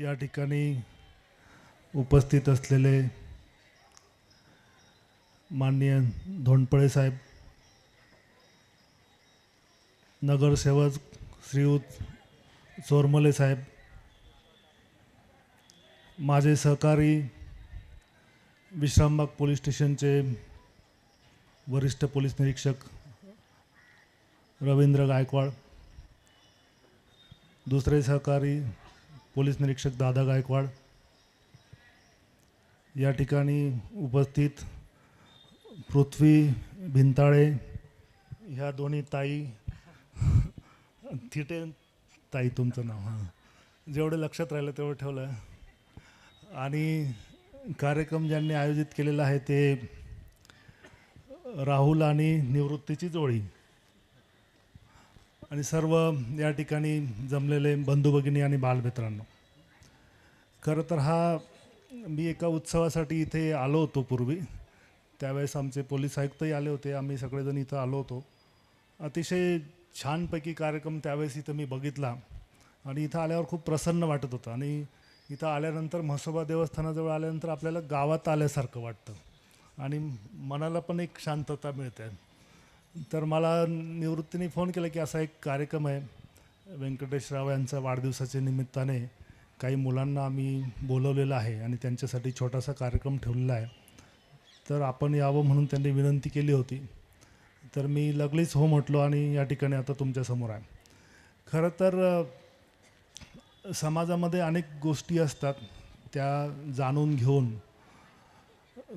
या ठिकाणी उपस्थित असलेले माननीय धोंडपळे साहेब नगरसेवक श्रीयुत चोरमले साहेब माझे सहकारी विश्रामबाग पोलीस स्टेशनचे वरिष्ठ पोलीस निरीक्षक रवींद्र गायकवाड दुसरे सहकारी पोलीस निरीक्षक दादा गायकवाड या ठिकाणी उपस्थित पृथ्वी भिंताळे ह्या दोन्ही ताई थिटे ताई तुमचं नाव हां. जेवढं लक्षात राहिलं तेवढं ठेवलं. आणि कार्यक्रम ज्यांनी आयोजित केलेला आहे ते राहुल आणि निवृत्तीची जोडी. आणि सर्व या ठिकाणी जमलेले बंधू भगिनी आणि बालमित्रांनो खरं तर हा मी एका उत्सवासाठी इथे आलो होतो पूर्वी. त्यावेळेस आमचे पोलीस आयुक्तही आले होते आम्ही सगळेजण इथं आलो होतो. अतिशय छानपैकी कार्यक्रम त्यावेळेस इथं मी बघितला आणि इथं आल्यावर खूप प्रसन्न वाटत होतं. आणि इथं आल्यानंतर म्हसोबा देवस्थानाजवळ आल्यानंतर आपल्याला गावात आल्यासारखं वाटतं आणि मनाला पण एक शांतता मिळते. तर मला निवृत्तीने फोन केला की असा एक कार्यक्रम आहे. व्यंकटेशराव यांचा वाढदिवसाच्या निमित्ताने काही मुलांना आम्ही बोलवलेलं आहे आणि त्यांच्यासाठी छोटासा कार्यक्रम ठेवलेला आहे. तर आपण यावं म्हणून त्यांनी विनंती केली होती. तर मी लगलीच हो म्हटलो आणि या ठिकाणी आता तुमच्यासमोर आहे. खरं तर समाजामध्ये अनेक गोष्टी असतात. त्या जाणून घेऊन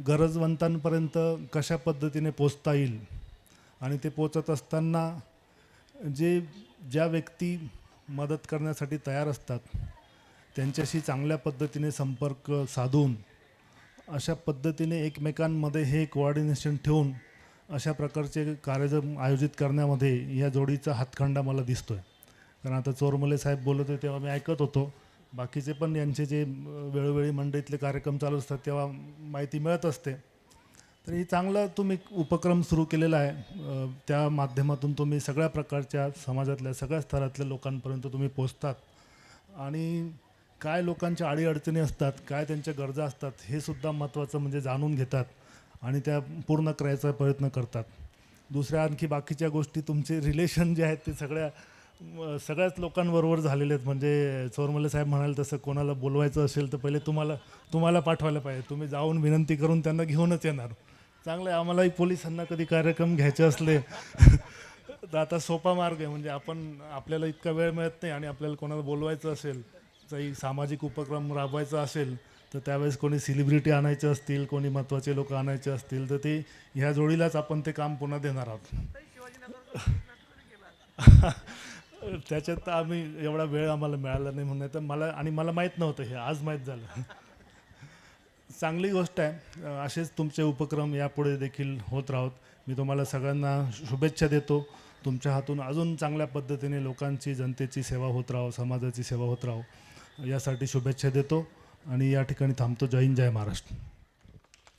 गरजवंतांपर्यंत कशा पद्धतीने पोचता येईल आणि ते पोचत असताना जे ज्या व्यक्ती मदत करण्यासाठी तयार असतात त्यांच्याशी चांगल्या पद्धतीने संपर्क साधून अशा पद्धतीने एकमेकांमध्ये हे कोऑर्डिनेशन ठेवून अशा प्रकारचे कार्यक्रम आयोजित करण्यामध्ये या जोडीचा हातखंडा मला दिसतो आहे कारण आता चोरमले साहेब बोलत होते तेव्हा मी ऐकत होतो. बाकीचे पण यांचे जे वेळोवेळी मंडईतले कार्यक्रम चालू असतात तेव्हा माहिती मिळत असते. तर ही चांगला तुम्ही उपक्रम सुरू केलेला आहे. त्या माध्यमातून तुम्ही सगळ्या प्रकारच्या समाजातल्या सगळ्या स्तरातल्या लोकांपर्यंत तुम्ही पोचतात आणि काय लोकांच्या अडीअडचणी असतात काय त्यांच्या गरजा असतात हे सुद्धा महत्त्वाचं म्हणजे जाणून घेतात आणि त्या पूर्ण करायचा प्रयत्न करतात. दुसऱ्या आणखी बाकीच्या गोष्टी तुमचे रिलेशन जे आहेत ते सगळ्या सगळ्याच लोकांबरोबर झालेले आहेत. म्हणजे चोरमले साहेब म्हणाले तसं कोणाला बोलवायचं असेल तर पहिले तुम्हाला तुम्हाला पाठवायला पाहिजे. तुम्ही जाऊन विनंती करून त्यांना घेऊनच येणार. चांगलं आहे. आम्हालाही पोलिसांना कधी कार्यक्रम घ्यायचे असले तर आता सोपा मार्ग आहे. म्हणजे आपण आपल्याला इतका वेळ मिळत नाही आणि आपल्याला कोणाला बोलवायचं असेल काही सामाजिक उपक्रम राबवायचा असेल तर त्यावेळेस कोणी सेलिब्रिटी आणायचे असतील कोणी महत्त्वाचे लोक आणायचे असतील तर ते ह्या जोडीलाच आपण ते काम पुन्हा देणार आहोत. त्याच्यात तर आम्ही एवढा वेळ आम्हाला मिळाला नाही म्हणून. तर मला आणि मला माहीत नव्हतं हे. आज माहीत झालं. चांगली गोष्ट आहे. असेच तुमचे उपक्रम यापुढे देखील होत राहोत. मी तुम्हाला सगळ्यांना शुभेच्छा देतो. तुमच्या हातून अजून चांगल्या पद्धतीने लोकांची जनतेची सेवा होत राहो समाजाची सेवा होत राहो. यासाठी शुभेच्छा देतो. आणि या ठिकाणी थांबतो. जय हिंद जय महाराष्ट्र.